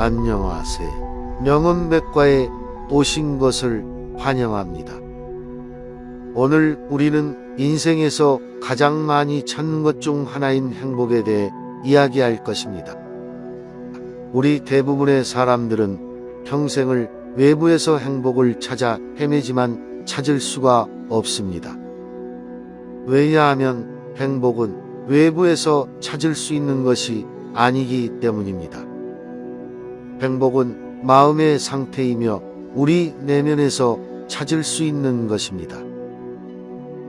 안녕하세요. 명언백과에 오신 것을 환영합니다. 오늘 우리는 인생에서 가장 많이 찾는 것 중 하나인 행복에 대해 이야기할 것입니다. 우리 대부분의 사람들은 평생을 외부에서 행복을 찾아 헤매지만 찾을 수가 없습니다. 왜냐하면 행복은 외부에서 찾을 수 있는 것이 아니기 때문입니다. 행복은 마음의 상태이며 우리 내면에서 찾을 수 있는 것입니다.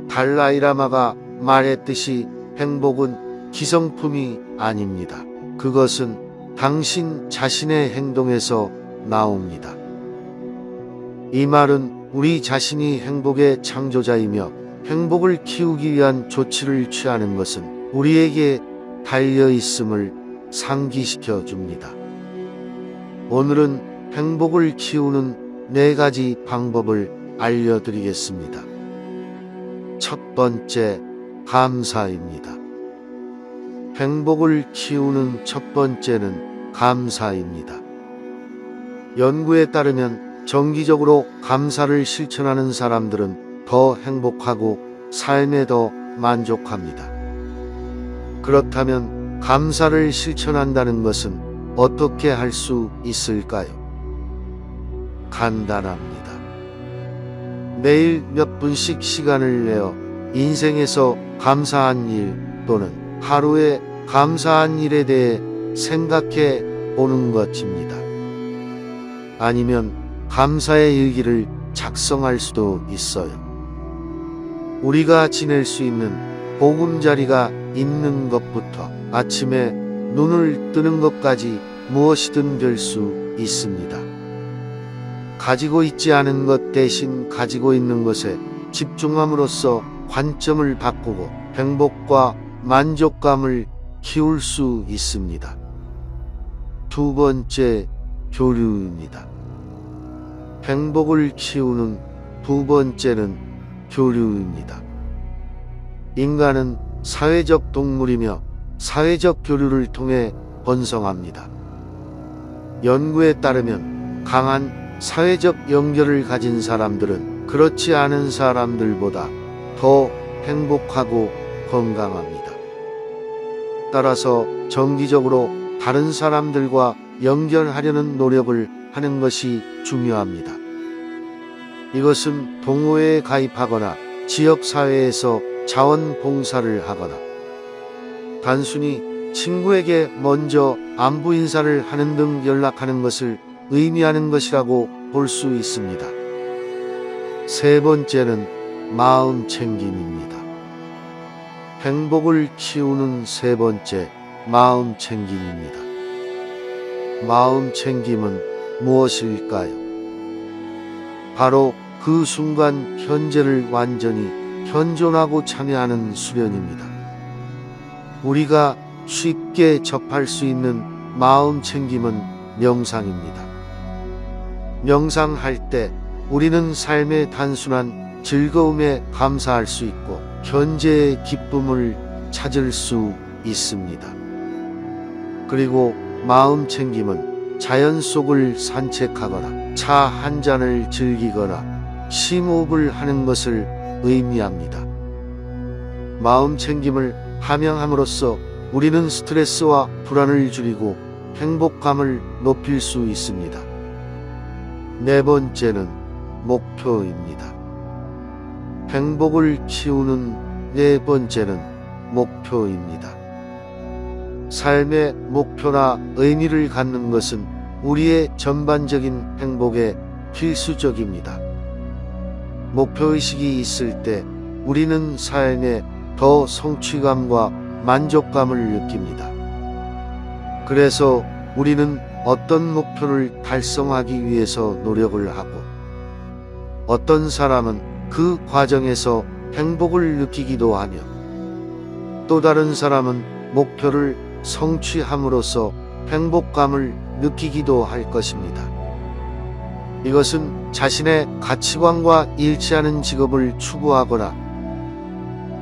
달라이라마가 말했듯이 행복은 기성품이 아닙니다. 그것은 당신 자신의 행동에서 나옵니다. 이 말은 우리 자신이 행복의 창조자이며 행복을 키우기 위한 조치를 취하는 것은 우리에게 달려 있음을 상기시켜 줍니다. 오늘은 행복을 키우는 네 가지 방법을 알려드리겠습니다. 첫 번째, 감사입니다. 행복을 키우는 첫 번째는 감사입니다. 연구에 따르면 정기적으로 감사를 실천하는 사람들은 더 행복하고 삶에 더 만족합니다. 그렇다면 감사를 실천한다는 것은 어떻게 할 수 있을까요? 간단합니다. 매일 몇 분씩 시간을 내어 인생에서 감사한 일 또는 하루에 감사한 일에 대해 생각해 보는 것입니다. 아니면 감사의 일기를 작성할 수도 있어요. 우리가 지낼 수 있는 보금자리가 있는 것부터 아침에 눈을 뜨는 것까지 무엇이든 될 수 있습니다. 가지고 있지 않은 것 대신 가지고 있는 것에 집중함으로써 관점을 바꾸고 행복과 만족감을 키울 수 있습니다. 두 번째, 교류입니다. 행복을 키우는 두 번째는 교류입니다. 인간은 사회적 동물이며 사회적 교류를 통해 번성합니다. 연구에 따르면 강한 사회적 연결을 가진 사람들은 그렇지 않은 사람들보다 더 행복하고 건강합니다. 따라서 정기적으로 다른 사람들과 연결하려는 노력을 하는 것이 중요합니다. 이것은 동호회에 가입하거나 지역사회에서 자원봉사를 하거나 단순히 친구에게 먼저 안부 인사를 하는 등 연락하는 것을 의미하는 것이라고 볼 수 있습니다. 세 번째는 마음 챙김입니다. 행복을 키우는 세 번째 마음 챙김입니다. 마음 챙김은 무엇일까요? 바로 그 순간 현재를 완전히 현존하고 참여하는 수련입니다. 우리가 쉽게 접할 수 있는 마음 챙김은 명상입니다. 명상할 때 우리는 삶의 단순한 즐거움에 감사할 수 있고 현재의 기쁨을 찾을 수 있습니다. 그리고 마음 챙김은 자연 속을 산책하거나 차 한 잔을 즐기거나 심호흡을 하는 것을 의미합니다. 마음 챙김을 함양함으로써 우리는 스트레스와 불안을 줄이고 행복감을 높일 수 있습니다. 네 번째는 목표입니다. 행복을 키우는 네 번째는 목표입니다. 삶의 목표나 의미를 갖는 것은 우리의 전반적인 행복에 필수적입니다. 목표의식이 있을 때 우리는 삶에 더 성취감과 만족감을 느낍니다. 그래서 우리는 어떤 목표를 달성하기 위해서 노력을 하고 어떤 사람은 그 과정에서 행복을 느끼기도 하며 또 다른 사람은 목표를 성취함으로써 행복감을 느끼기도 할 것입니다. 이것은 자신의 가치관과 일치하는 직업을 추구하거나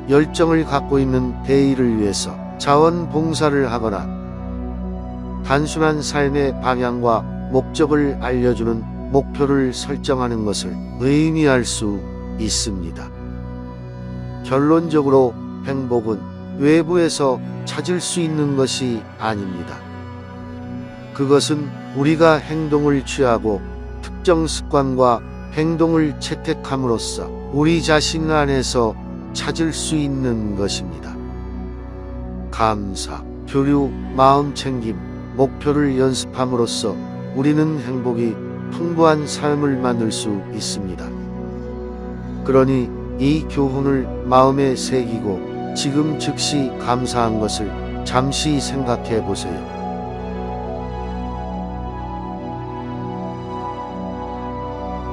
열정을 갖고 있는 대의를 위해서 자원봉사를 하거나 단순한 삶의 방향과 목적을 알려주는 목표를 설정하는 것을 의미할 수 있습니다. 결론적으로 행복은 외부에서 찾을 수 있는 것이 아닙니다. 그것은 우리가 행동을 취하고 특정 습관과 행동을 채택함으로써 우리 자신 안에서 찾을 수 있는 것입니다. 감사, 교류, 마음 챙김, 목표를 연습함으로써 우리는 행복이 풍부한 삶을 만들 수 있습니다. 그러니 이 교훈을 마음에 새기고 지금 즉시 감사한 것을 잠시 생각해 보세요.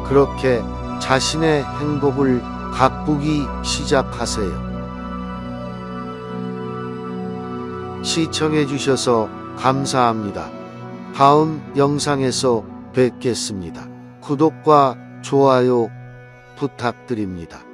그렇게 자신의 행복을 가꾸기 시작하세요. 시청해 주셔서 감사합니다. 다음 영상에서 뵙겠습니다. 구독과 좋아요 부탁드립니다.